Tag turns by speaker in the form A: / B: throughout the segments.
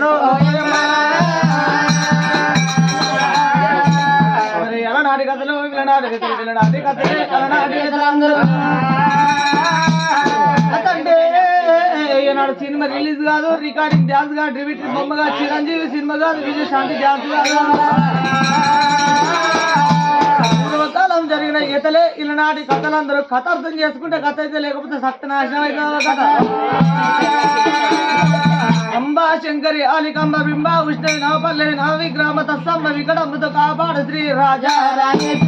A: పిల్లనో మరి అలనాటి కథలు? విలనాటి కథలు విలనాటి కథలే అలనాటి కథలందరూ అతంటే ఈనాడు సినిమా రిలీజ్ కాదు రికార్డింగ్ డ్యాన్స్ కాదు డివిటీ బొమ్మగా చిరంజీవి సినిమా కాదు విజయశాంతి డ్యాన్స్ కాదు. పూర్వకాలం జరిగిన ఈతలే ఇలనాటి కథలందరూ కథ అర్థం చేసుకుంటే కథ అయితే లేకపోతే సత్యనాశనం అయితే కథ. అంబా శంకరి అలికంబ బింబ ఉష్ణవి నవపల్లె నవవి గ్రామ తస్సమ్మ వికటంబుతో కాపాడు శ్రీ రాజా రాజేశ్వరి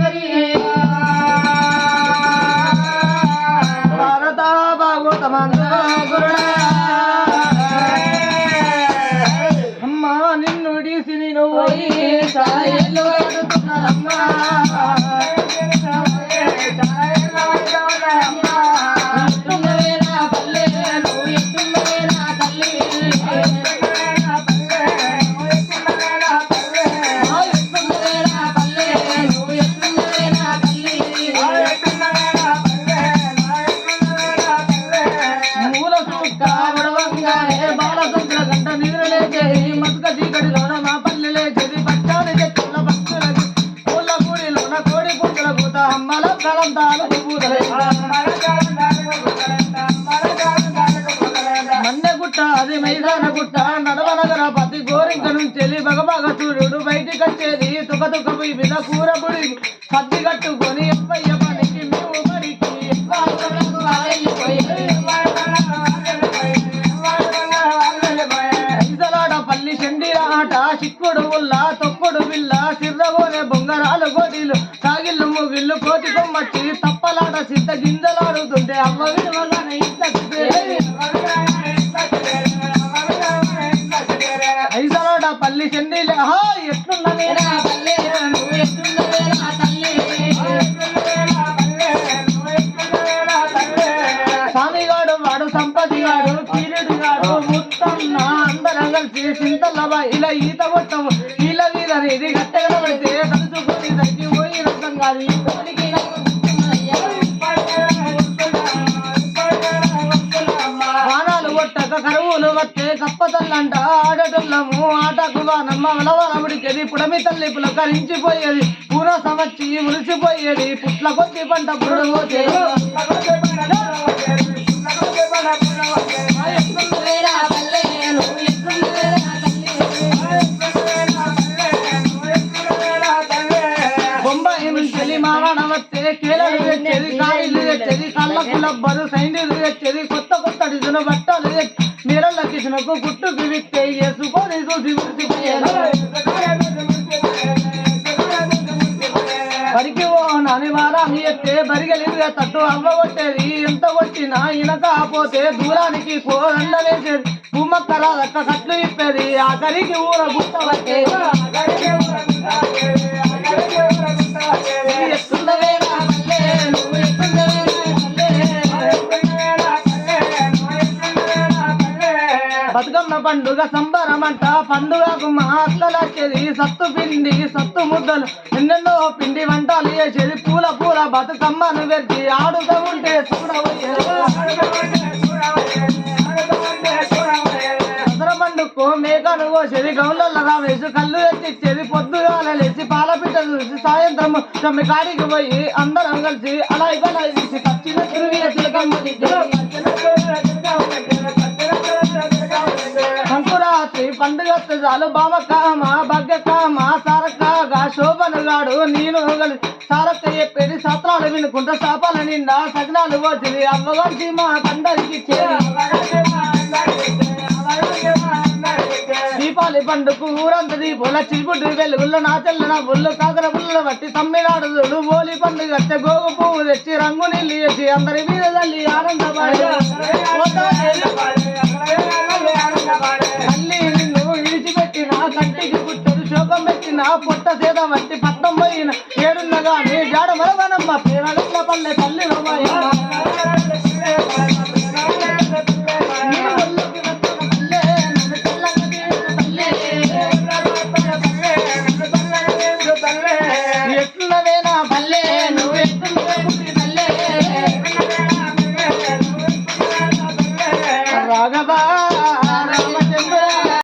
A: అమ్మల గుట్ట అది మైదాన గుట్ట నడవనగర పతి గోరింక నుంచి బగబగ సూర్యుడు బయటికి వచ్చేది తుక తుక పోయి మీద కూర గుడి సద్ది కట్టుకొని సాగిళ్ళు విల్లు కోతి కొమ్మచ్చి తప్పలాట సిద్ధ గింజలాడుతుంటే అమ్మ విలువగానే ఇంత పల్లి చెండిలే హా ఎట్లున్నది నా పల్లె నువ్వు ఎట్లున్నదే? తల్లి స్వామిగాడు వాడు సంపదిగాడు కీరుడు గాడు ముత్తన్న అందరం కలిసి చింతలవ ఇలా ఈత కొట్టము. ఇలా వీర ఇది గట్టెగల వానాలు కొట్టక కరువులు వస్తే కప్పతల్లంట ఆడటల్లము ఆటకు వానమ్మ వలవలముడికేది పుడమి తల్లి పులకరించిపోయేది. పూర సమచ్చి మురిసిపోయేది. పుట్ల కొద్ది పంట పురుడు బరు లబ్బరు సైండీలు కొత్త కొత్త డిజైన్ బట్టలు తెచ్చి నీళ్ళ కిచెనకు గుట్టుకు విత్తే వేసుకొని చూసి మురిసిపోయాను బరికి ఓ నాని వారాన్ని ఎత్తే బరిగలిగా తట్టు అవ్వగొట్టేది ఎంత కొట్టినా ఇనక పోతే దూరానికి పోరండ వేసేది భూమక్కర దక్క కట్లు ఇప్పేది ఆఖరికి ఊర గుట్ట పట్టేది. బతుకమ్మ పండుగ సంబరమంట పండుగకు మా అట్లలచ్చేది సత్తు పిండి సత్తు ముద్దలు. ఎన్నెన్నో పిండి వంటలు చేసేది పూల పూల బతుకమ్మను వెర్చి ఆడుతూ ఉంటే పండుగకు మేకను కోసేది గౌన్లగా వేసి కళ్ళు ఎత్తిచ్చేది పొద్దుగాల లేచి పాల పిట్ట చూసి సాయంత్రం తొమ్మిది కాడికి పోయి అందరం కలిసి అలా ఇలా తీసి కచ్చిన తిరిగి చిలకమ్మ పండుగ చాలు బామ కామ భగ్గ కామ సారక్కగా శోభనగాడు నేను కలిసి సారక్క చెప్పేది సత్రాలు వినుకుంటా శాపాల నిండా సగనాలు వచ్చింది అవ్వగారి మా కందరికి దీపాలి పండుకు ఊరంత దీపుల చిల్పుడు వెలుగుల్లో నా చెల్లన బుల్లు కాకర పుల్ల బట్టి తమ్మినాడు చూడు బోలి పండుగ గోగు పువ్వు తెచ్చి రంగు నీళ్ళు వేసి అందరి మీద తల్లి ఆనందపడి. శోకం పొట్ట సేద వంటి పట్టం పోయిన ఏడున్న గాని జాడ మరవనమ్మ పేరల పల్లె తల్లి రమాయమ్మ